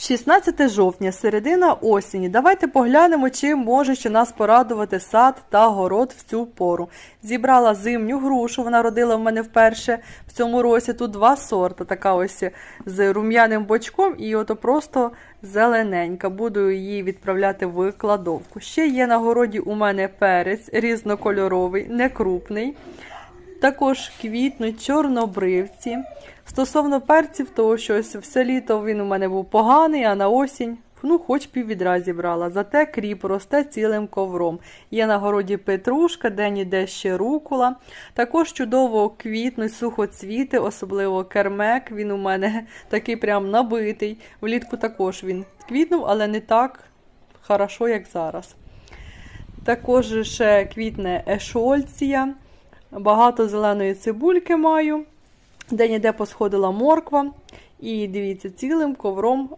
16 жовтня, середина осені. Давайте поглянемо, чим може ще нас порадувати сад та город в цю пору. Зібрала зимню грушу, вона родила в мене вперше в цьому році. Тут два сорти, така ось з рум'яним бочком і ото просто зелененька. Буду її відправляти в кладовку. Ще є на городі у мене перець різнокольоровий, некрупний. Також квітнуть чорнобривці. Стосовно перців, то щось все літо він у мене був поганий, а на осінь, ну, хоч піввідра зібрала. Зате кріп росте цілим ковром. Є на городі петрушка, де ніде ще рукула. Також чудово квітнуть сухоцвіти, особливо кермек. Він у мене такий прям набитий. Влітку також він квітнув, але не так хорошо, як зараз. Також ще квітне ешольція. Багато зеленої цибульки маю. Де ніде посходила морква. І дивіться, цілим ковром